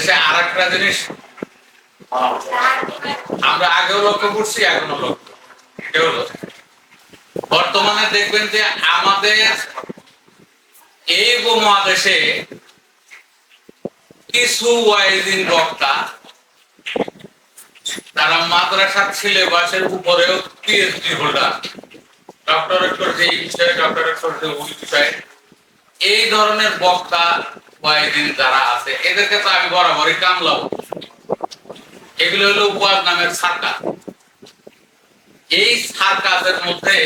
দেশে আর একটা জিনিস। আমরা আগেও লক্ষ্য করছি, এখনও লক্ষ্য বর্তমানে দেখবেন যে আমাদের এই উপমহাদেশে কিছু ওয়াইজিন বক্তা, তারা মাদ্রাসার সিলেবাসের উপরেও পিএইচডি হোল্ডার ডক্টরেট করেছে এই বিষয়ে ডক্টরেট করেছে ওই বিষয়ে এই ধরনের বক্তা ওয়াইজিন যারা আছে, এদেরকে তো আমি বরাবরই কামলাও এগুলো হলো উপহার নামের সার্কাস। এই সার্কাসের মধ্যে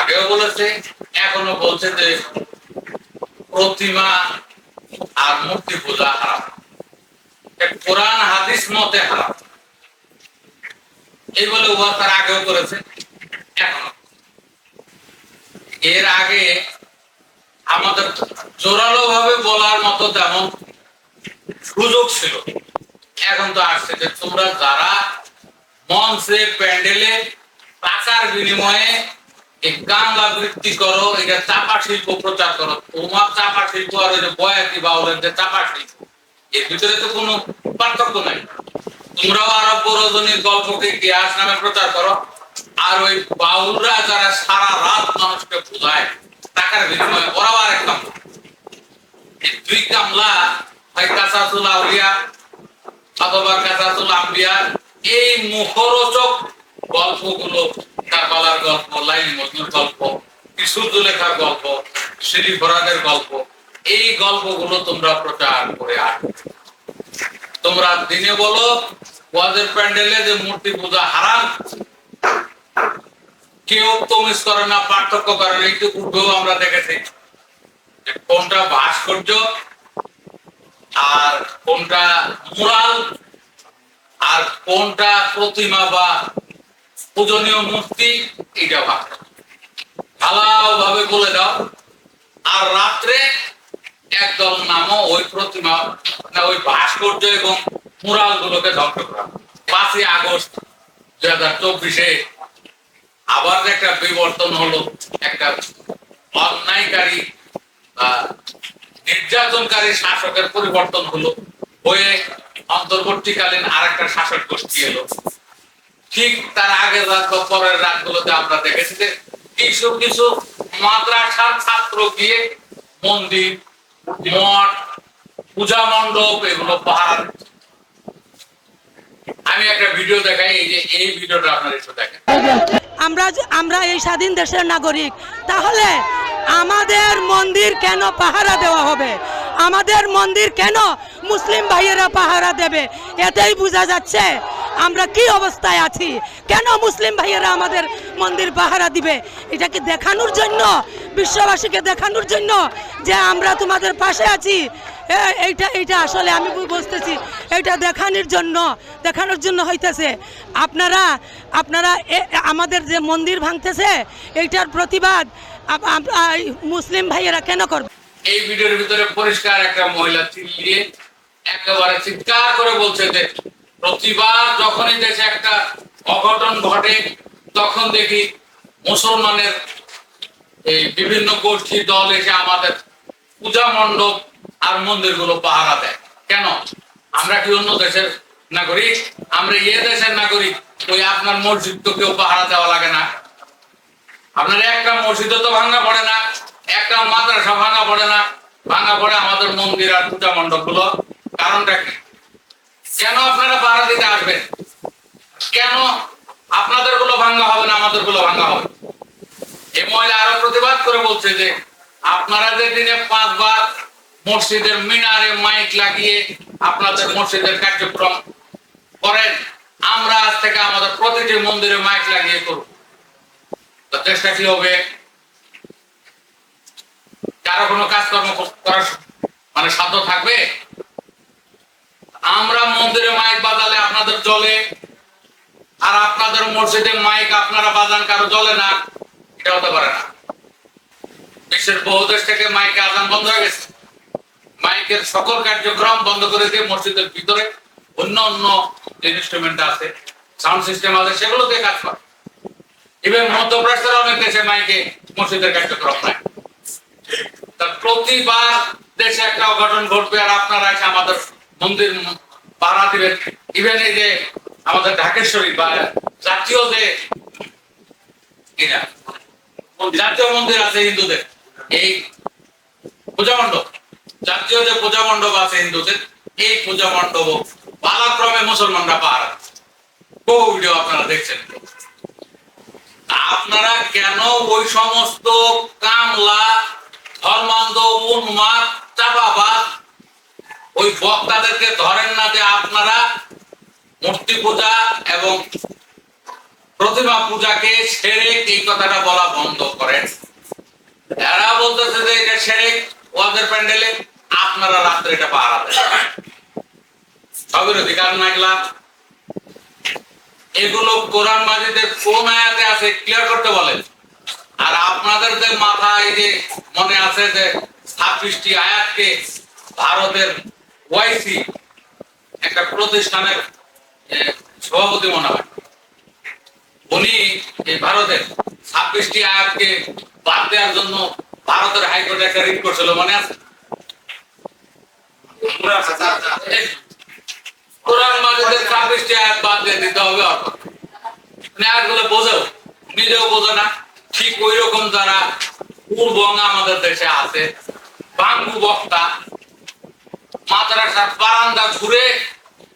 আগেও বলেছে এখনও বলছে যে প্রতিমা আর মূর্তি পূজা হারাম। কোরআন, হাদিস, মতে হারাম। এই বলে উহা তার আগেও করেছে এখনও এর আগে আমাদের জোরালো ভাবে বলার মতো তেমন সুযোগ ছিল। এখন তো আসছে যে তোমরা যারা মঞ্চে প্যান্ডেলে টাকার বিনিময়ে এই করো এটা চাপা শিল্প প্রচার করো, তোমার চাপা শিল্প আর যে বয়াতি বাউলের যে চাপা শিল্প, এর ভিতরে তো কোনো পার্থক্য নাই। তোমরাও আরব পৌরজনীর গল্পকে ইতিহাস নামে প্রচার করো, আর ওই বাউলরা যারা সারা রাত মানুষকে বোঝায় টাকার বিনিময়ে ওরাও আরেক কামলা এই দুই কামলা হয় আউলিয়া অথবা কাসাতুল আম্বিয়া, এই মুখরোচক গল্পগুলো কারবালার গল্প লাইলি মজনুর গল্প কিশোরজুলেখার গল্প শ্রী ফরাদের গল্প, এই গল্পগুলো তোমরা প্রচার করে আস তোমরা দিনে বলো, ওয়াজের প্যান্ডেলে যে মূর্তি পূজা হারাম কেউ তমিজ করে না পার্থক্য করে না পূর্বেও আমরা দেখেছি কোনটা ভাস্কর্য আর কোনটা মুরাল আর কোনটা প্রতিমা বা পূজনীয় মূর্তি এটা ভাগ। ভালো ভাবে বলে দাও। আর রাত্রে একদল নামো ওই প্রতিমা, না ওই ভাস্কর্য এবং মুরাল গুলোকে ধ্বংস করা। পাঁচই আগস্ট হাজার চব্বিশে আবার একটা বিবর্তন হলো, একটা অন্যায়কারী বা নির্যাতনকারী শাসকের পরিবর্তন হলো, হয়ে অন্তর্বর্তীকালীন আর একটা শাসক গোষ্ঠী এলো ঠিক তার আগের রাত বা পরের রাতগুলোতে আমরা দেখেছি যে কিছু কিছু মাদ্রাসার ছাত্র গিয়ে মন্দির, মঠ, পূজা মণ্ডপ এগুলো দিচ্ছে। আমি একটা ভিডিও দেখাই, এই যে এই ভিডিওটা আপনার একটু দেখেন। আমরা আমরা এই স্বাধীন দেশের নাগরিক, তাহলে আমাদের মন্দির কেন পাহারা দেওয়া হবে? আমাদের মন্দির কেন মুসলিম ভাইয়েরা পাহারা দেবে? এতেই বোঝা যাচ্ছে আমরা কি অবস্থায় আছি। কেন মুসলিম ভাইয়েরা আমাদের মন্দির পাহারা দিবে। এটাকে দেখানোর জন্য, বিশ্ববাসীকে দেখানোর জন্য যে আমরা তোমাদের পাশে আছি। এইটা এইটা আসলে আমি বুঝতেছি এটা দেখানোর জন্য দেখানোর জন্য হইতেছে। আপনারা আপনারা আমাদের যে মন্দির ভাঙতেছে, এইটার প্রতিবাদ মুসলিম ভাইয়েরা কেন করবে? এই ভিডিওর ভিতরে পরিষ্কার একটা মহিলা চিল্লিয়ে একেবারে চিৎকার করে বলছে যে, প্রতিবার যখনই দেশে একটা অঘটন ঘটে তখন দেখি মুসলমানের এই বিভিন্ন গোষ্ঠী দল এসে আমাদের পূজা মণ্ডপ আর মন্দিরগুলো পাহারা দেয়। কেন? আমরা কি অন্য দেশের নাগরিক? আমরা এ দেশের নাগরিক, ওই আপনার মসজিদ তো কেউ পাহারা দেওয়া লাগে না। আপনার একটা মসজিদও তো ভাঙা পড়ে না, একটা মাদ্রাসা ভাঙা পড়ে না। ভাঙা পড়ে আমাদের মন্দির আর পূজা মণ্ডপগুলো কারণটা কি? কেন আপনারা পাহারা দিতে আসবেন? কেন আপনাদেরগুলো ভাঙা হবে না, আমাদেরগুলো ভাঙা হবে। এই মহিলা আরও প্রতিবাদ করে বলছে যে, আপনারা যে দিনে পাঁচবার মসজিদের মিনারে মাইক লাগিয়ে আপনাদের মসজিদের কার্যক্রম করেন, আমরা আজ থেকে আমাদের প্রতিটি মন্দিরে মাইক লাগিয়ে করব। চেষ্টা কি হবে? কারও কোনো কাজকর্ম করার মানে সাধ্য থাকবে? আমরা মন্দিরে মাইক বাজালে আপনাদের জলে আর আপনাদের মসজিদে মাইক আপনারা বাজান, কারও জলে না, এটা হতে পারে না। বিশ্বের বহু দেশ থেকে মাইকে আজান বন্ধ হয়ে গেছে। মাইকের সকল কার্যক্রম বন্ধ করে দিয়ে মসজিদের ভিতরে অন্য অন্য ইনস্ট্রুমেন্ট আছে সাউন্ড সিস্টেম আছে সেগুলোতে কাজ করে। ইভেন মধ্যপ্রাচ্যের অনেক দেশে মাইকে মসজিদের কার্যক্রম নাই তা প্রতিবার দেশে একটা অঘটন ঘটবে আর আপনারা এসে আমাদের মন্দির পাড়া দিবেন। ইভেন এই যে আমাদের ঢাকেশ্বরী বা জাতীয় যে জাতীয় মন্দির আছে হিন্দুদের, এই পূজা মণ্ডপ, জাতীয় যে পূজা মণ্ডপ আছে হিন্দুদের, এই পূজা মণ্ডপ পালাক্রমে মুসলমানরা পাহারা বহু আপনারা দেখছেন। আপনারা কেন ওই সমস্ত কামলা, ধর্মান্ধ, উন্মাদ চাপাবাদ ওই বক্তাদেরকে ধরেন না যে আপনারা মূর্তি পূজা এবং প্রতিমা পূজাকে সেরেক এই কথাটা বলা বন্ধ করেন। এরা বলতেছে যে এটা সেরেক ওদের প্যান্ডেলে আপনারা রাত্রে এটা পাহারা সবের অধিকার এগুলো কোরআন মাজিদের কোন আয়াতে আছে ক্লিয়ার করতে বলেন। আর আপনাদের যে মাথায় যে মনে আছে যে ছাব্বিশটি আয়াতকে ভারতের ওয়াইসি, একটা প্রতিষ্ঠানের সভাপতি মনে হয় উনি এই ভারতের ছাব্বিশটি আয়াতকে বাদ দেওয়ার জন্য ভারতের হাইকোর্টে একটা রিট করছিল, মনে আছে? কোরআন দিয়ে দিতে হবে মানে নিজেও বোঝে না। ঠিক ওই রকম যারা পূর্বং আমাদের দেশে আছে, বাঙ্গু বক্তা, মাদ্রাসার বারান্দা ঘুরে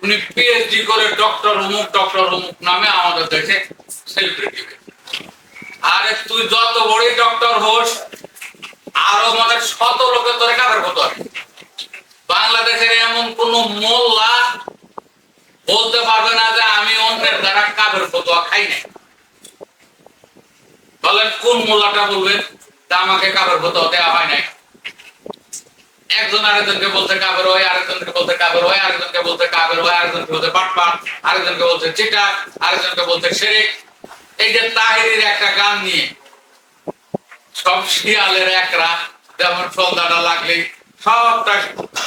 উনি পিএইচডি করে ডক্টর অমুক ডক্টর অমুক নামে আমাদের দেশে সেলিব্রিটি আরে তুই যত বড়ই ডক্টর হোস, আরও মানে শত লোকের তোরে কাদের হতো বাংলাদেশের এমন কোন মোল্লা বলতে পারবে না যে আমি অন্যের দ্বারা কাবের ফতোয়া খাই নাই। বলেন, কোন মোল্লাটা বলবেন যে আমাকে কাবের ফতোয়া দেওয়া হয় নাই? একজন আরেকজনকে বলতে কাবের হয়, আরেকজনকে বলতে কাবের হয়, আরেকজনকে বলতে কাবের হয়, আরেকজনকে বলতে পাটপাট আরেকজনকে বলতে চিটা আরেকজনকে বলতে সেরেক এই যে তাহিরের একটা গান নিয়ে সব শিয়ালের একরা যেমন সন্ধ্যাটা লাগলেই সবটা,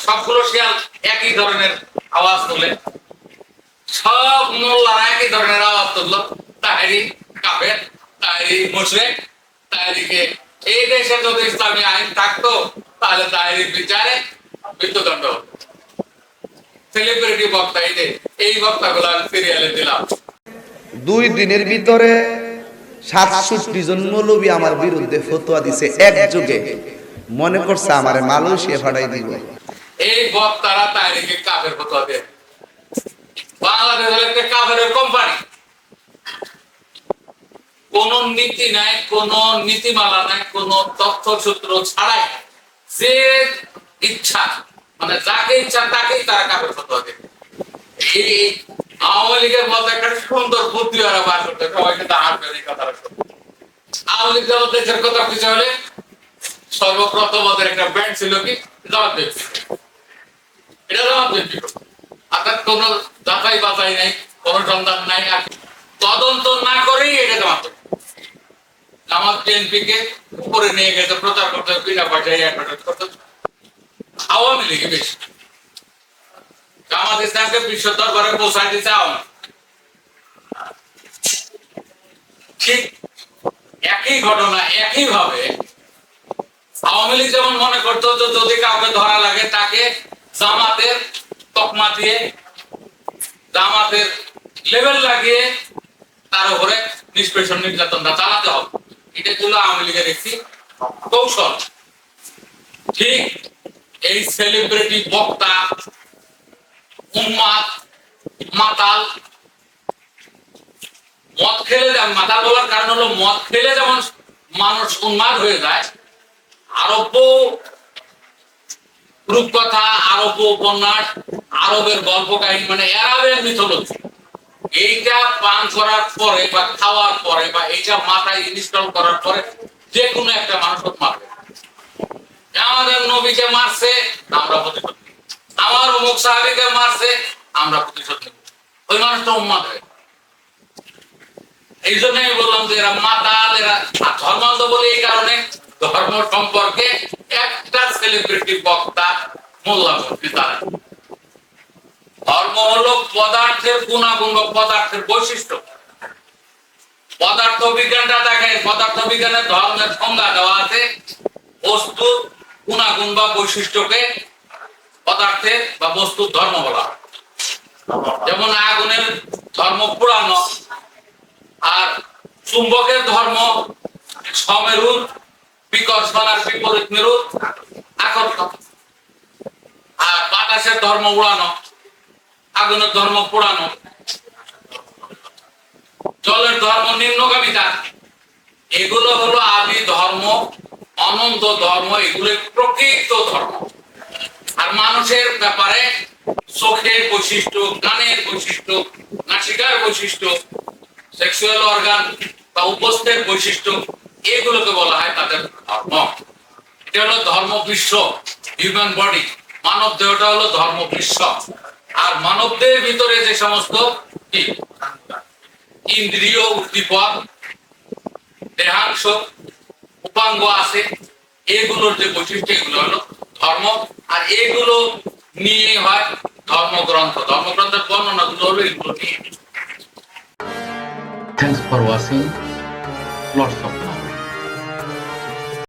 সবগুলো শিয়াল একই ধরনের আওয়াজ তোলে। সব মোল্লারা একই ধরনের আওয়াজ তুললো। তাহেরি কাফের, তাহেরি মুশরেক, তাহেরিকে এই দেশে যদি ইসলামী আইন থাকতো তাহলে তাহেরির বিচারে মৃত্যুদণ্ড। সেলিব্রিটি বক্তা এই যে এই বক্তাগুলো আমি সিরিয়ালে দিলাম। দুই দিনের ভিতরে সাতষট্টি জন মৌলবী আমার বিরুদ্ধে ফতোয়া দিছে মনে করছে আমারে মালয়েশিয়া দিব। এই বক্তারা কাফের ফতোয়া দেয় বাংলাদেশ একটা কাফের কোম্পানি। কোন নীতি নাই কোন নীতিমালা নাই কোন তথ্যসূত্র ছাড়াই। যে ইচ্ছা মানে যাকে ইচ্ছা তাকেই তারা কাপড় এই আওয়ামী লীগের মতো একটা সুন্দর বুদ্ধি ওরা করতে সবাই কিন্তু এই কথাটা আওয়ামী কথা কিছু হলে সর্বপ্রথম ওদের একটা ব্যান্ড ছিল কি? জবাব এটা জবাব দেবে অর্থাৎ কোন যাচাই বাছাই নাই, কোন সন্ধান নাই, আর তদন্ত না করেই জামাত বিএনপি উপরে নিয়ে গেছে, প্রচার করতে বিনা পয়সায় অ্যাডভার্টাইজ করতে আওয়ামী লীগ বেশি। জামাত ইসলামকে বিশ্ব দরবারে পৌঁছায় দিতে আওয়ামী ঠিক একই ঘটনা একই ভাবে আওয়ামী লীগ যেমন মনে করতো যে যদি কাউকে ধরা লাগে, তাকে জামাতের তকমা দিয়ে, জামাতের লেভেল লাগিয়ে তার উপরে নিষ্পেষণ নির্যাতনটা চালাতে হবে। এটা ছিল আওয়ামী লীগের একটি কৌশল। ঠিক এই সেলিব্রিটি বক্তা উন্মাদ মাতাল, মদ খেলে মাতাল বলার কারণ হলো মদ খেলে যেমন মানুষ উন্মাদ হয়ে যায়, আরব্য রূপকথা, আরব্য উপন্যাস, আরবের গল্প কাহিনী মানে এরাবের মিথোলজি। এইটা পান করার পরে বা খাওয়ার পরে বা এইটা মাথায় ইনস্টল করার পরে যে কোনো একটা মানুষ মারবে। আমাদের নবীকে মারছে, আমরা প্রতিশোধ নিব। আমার অমুক সাহাবিকে মারছে, আমরা প্রতিশোধ নিব। ওই মানুষটা উন্মাদ হয়ে এই জন্যই বললাম যে এরা মাতাল, এরা ধর্মান্ধ বলে এই কারণে ধর্ম সম্পর্কে একটা সেলিব্রিটি বক্তা মোল্লা মন্ত্রী তারা হলো পদার্থের গুণাগুণ বা পদার্থের বৈশিষ্ট্য। পদার্থ বিজ্ঞানটা দেখেন, পদার্থ বিজ্ঞানের ধর্মের সংজ্ঞা দেওয়া আছে বস্তু গুণাগুণ বা বৈশিষ্ট্যকে পদার্থের বা বস্তুর ধর্ম বলা যেমন আগুনের ধর্ম পুরানো, আর চুম্বকের ধর্ম সমেরুর বিকর্ষণ আর বিপরীত মেরুর আকর্ষণ। আর বাতাসের ধর্ম উড়ানো আগুনের ধর্ম পুরানো জলের ধর্ম নিম্নগামিতা। এগুলো হলো আদি ধর্ম, অনন্ত ধর্ম, এগুলো প্রকৃত ধর্ম। আর মানুষের ব্যাপারে চোখের বৈশিষ্ট্য, কানের বৈশিষ্ট্য, নাসিকার বৈশিষ্ট্য সেক্সুয়াল অর্গান বা উপস্থের বৈশিষ্ট্য, এগুলোকে বলা হয় তাদের ধর্ম। এটা হলো ধর্ম বিশ্ব হিউম্যান বডি মানব দেহটা হলো ধর্ম বিশ্ব আর মানবদের ভিতরে যে সমস্ত ইন্দ্রিয় উদ্দীপক, দেহাংশ, উপাঙ্গ আছে, এগুলোর যে বৈশিষ্ট্য, এগুলো হলো ধর্ম আর এগুলো নিয়ে হয় ধর্মগ্রন্থ ধর্মগ্রন্থের বর্ণনা বর্ণনাগুলো হলো এগুলো নিয়ে for watching. Lots of love.